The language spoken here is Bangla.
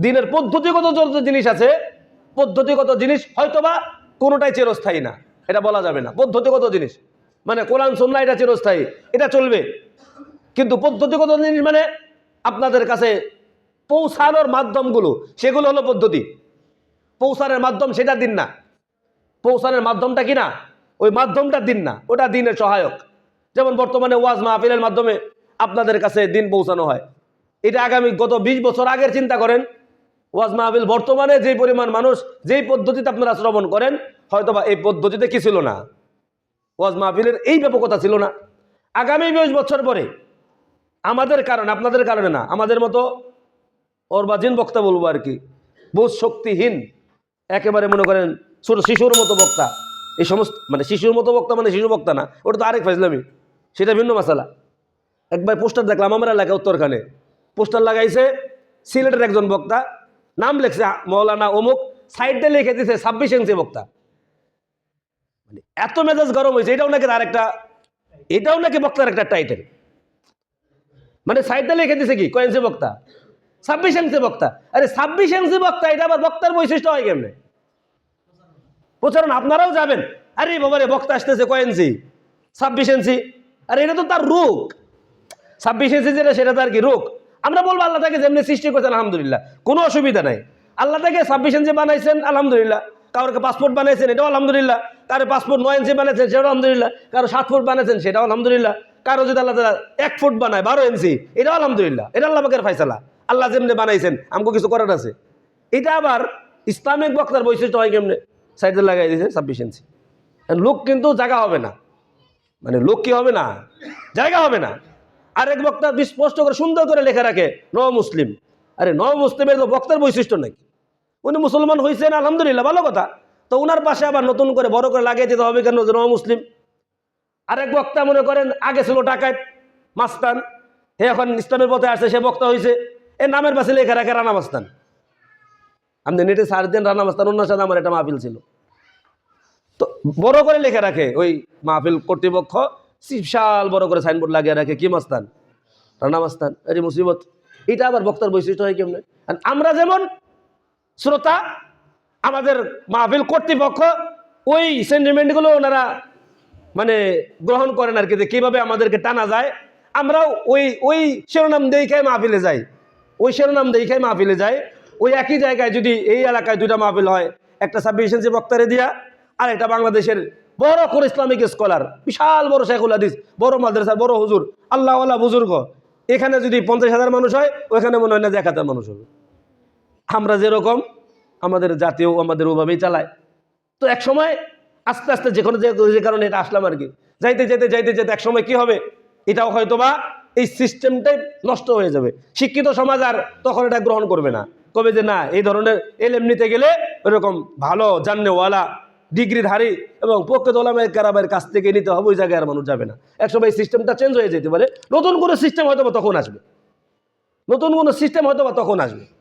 দিনের পদ্ধতিগত যত জিনিস আছে, পদ্ধতিগত জিনিস হয়তোবা কোনোটাই চিরস্থায়ী না। এটা বলা যাবে না। পদ্ধতিগত জিনিস। মানে কোরআন সন্না এটা চিরস্থায়ী। এটা চলবে। কিন্তু পদ্ধতিগত জিনিস মানে আপনাদের কাছে পৌঁছানোর মাধ্যমগুলো, সেগুলো হলো পদ্ধতি। পৌঁছানোর মাধ্যম সেটা দিন না। পৌঁছানোর মাধ্যমটা কি না? ওই মাধ্যমটা দিন না। ওটা দিনের সহায়ক। যেমন বর্তমানে ওয়াজ মাহফিলের মাধ্যমে আপনাদের কাছে দিন পৌঁছানো হয়। এটা আগামী গত ২০ বছর আগের চিন্তা করেন ওয়াজ মাহফিল বর্তমানে যে পরিমাণ মানুষ যেই পদ্ধতিতে আপনারা শ্রবণ করেন, হয়তোবা এই পদ্ধতিতে কি ছিল না? ওয়াজ মাহফিলের এই ব্যাপকতা ছিল না। আগামী বিশ বছর পরে আমাদের কারণে, আপনাদের কারণে না, আমাদের মতো অর্বাজীন বক্তা বলব আর কি, বোধ শক্তিহীন, একেবারে মনে করেন ছোট শিশুর মতো বক্তা, এই সমস্ত মানে শিশুর মতো বক্তা মানে শিশু বক্তা না, ওটা তো আরেক ফাইজলামি সেটা ভিন্ন মশালা একবার পোস্টার দেখলাম আমার এলাকায় উত্তরখানে, পোস্টার লাগাইছে সিলেটের একজন বক্তা নাম লেখছে মৌলানা অমুক সাইডে লিখে দিছে ছাব্বিশ ইঞ্চি বক্তা। মানে এত মেজাজ গরম হয়েছে, এটাও নাকি আর একটা এটাও নাকি বক্তার একটা টাইটেল মানে সাইডটা লিখে দিছে কি? কয়েন্সি বক্তা? ছাব্বিশ ইঞ্চি বক্তা। আরে ছাব্বিশ ইঞ্চি বক্তা, এটা আবার বক্তার বৈশিষ্ট্য হয় কেমনে? প্রচারণ, আপনারাও যাবেন। আরে বাবা রে বক্তা আসতেছে কয়েন্সি ছাব্বিশ ইঞ্চি। আরে এটা তো তার রোগ। ছাব্বিশ ইঞ্চি যেটা, সেটা তার কি রোগ? আমরা বলব আল্লাহ তাকে যেমনি সৃষ্টি করেছেন, আলহামদুলিল্লাহ। কোনো অসুবিধা নাই। আল্লাহ তাকে ছাব্বিশ ইঞ্চি বানাইছেন, আলহামদুলিল্লাহ। কারোকে পাসপোর্ট বানাইছেন, এটাও আলহামদুলিল্লাহ। কারও পাসপোর্ট নয় ইঞ্চি বানাইছেন, সেটাও আলহামদুলিল্লাহ। কারও সাত ফুট বানাইছেন, সেটাও আলহামদুলিল্লাহ। কারও যদি আল্লাহ তাআলা এক ফুট বানায়, বারো ইঞ্চি এটাও আলহামদুলিল্লাহ। এটা আল্লাহ পাকের ফাইসালা আল্লাহ যেমনি বানাইছেন আমাকে কিছু করার আছে। এটা আবার ইসলামিক বক্তার বৈশিষ্ট্য হয় কেমনে? সাইডে লাগাই দিয়েছে ছাব্বিশ লোক কিন্তু জায়গা হবে না। মানে লোক কি হবে না? জায়গা হবে না। আরেক বক্তা স্পষ্ট করে সুন্দর করে লেখা রাখে ন মুসলিম। আরে ন মুসলিমের তো বক্তার বৈশিষ্ট্য নাকি? উনি মুসলমান হয়েছেন আলহামদুলিল্লাহ, ভালো কথা। তো ওনার পাশে আবার নতুন করে বড় করে লাগিয়ে দিতে হবে কেন ন মুসলিম? আরেক বক্তা মনে করেন, আগে ছিল ডাকাত, মাস্তান। হে এখন ইসলামের পথে আসছে, সে বক্তা হয়েছে এ নামের পাশে লেখা রাখে রানা মাস্তান। আপনি নেটে সার্চ দেন রানা মাস্তান, অন্য সাথে আমার একটা মাহফিল ছিল। তো বড় করে লেখা রাখে ওই মাহফিল কর্তৃপক্ষ। বিশাল বড় করে সাইনবোর্ড লাগিয়ে রাখে। কি মাস্তান? রানা মাস্তান আরে মুসিবত। এটা আবার বক্তার বৈশিষ্ট্য হয় কেমনে? আমরা যেমন শ্রোতা, আমাদের মাহফিল কর্তৃপক্ষ, ওই সেন্টিমেন্টগুলো ওনারা মানে গ্রহণ করেন আর কি, যে কীভাবে আমাদেরকে টানা যায়। আমরাও ওই ওই শিরোনাম দেখায় মাহফিলে যাই। ওই শিরোনাম দেখায় মাহফিলে যাই। ওই একই জায়গায় যদি এই এলাকায় দুইটা মাহফিল হয়, একটা ছাব্বিশ ইঞ্চি বক্তারে দিয়া, আর এটা বাংলাদেশের বড় করে ইসলামিক স্কলার বিশাল বড় শেখুল হাদিস, বড় মাদ্রাসার বড় হুজুর, আল্লাহওয়ালা বুজুর্গ। এখানে যদি পঞ্চাশ হাজার মানুষ হয় ওখানে মনে হয় না যে এক হাজার মানুষ হবে। আমরা যেরকম, আমাদের জাতীয় আমাদের ওভাবেই চালায়। তো এক সময় আস্তে আস্তে যে কোনো যে কারণে এটা আসলাম আর কি। যাইতে যেতে যাইতে যেতে এক সময় কি হবে? এটাও হয়তো বা এই সিস্টেমটাই নষ্ট হয়ে যাবে। শিক্ষিত সমাজ আর তখন এটা গ্রহণ করবে না। কবে যে না, এই ধরনের এলএম নিতে গেলে ওরকম ভালো জাননেওয়ালা ডিগ্রিধারী এবং প্রকৃত ওলামের কারাবের কাছ থেকে নিতে হবে, ওই জায়গায় আর মানুষ যাবে না। একসময় সময় সিস্টেমটা চেঞ্জ হয়ে যেতে পারে। নতুন কোনো সিস্টেম হয়তো বা তখন আসবে। নতুন কোনো সিস্টেম হয়তো বা তখন আসবে।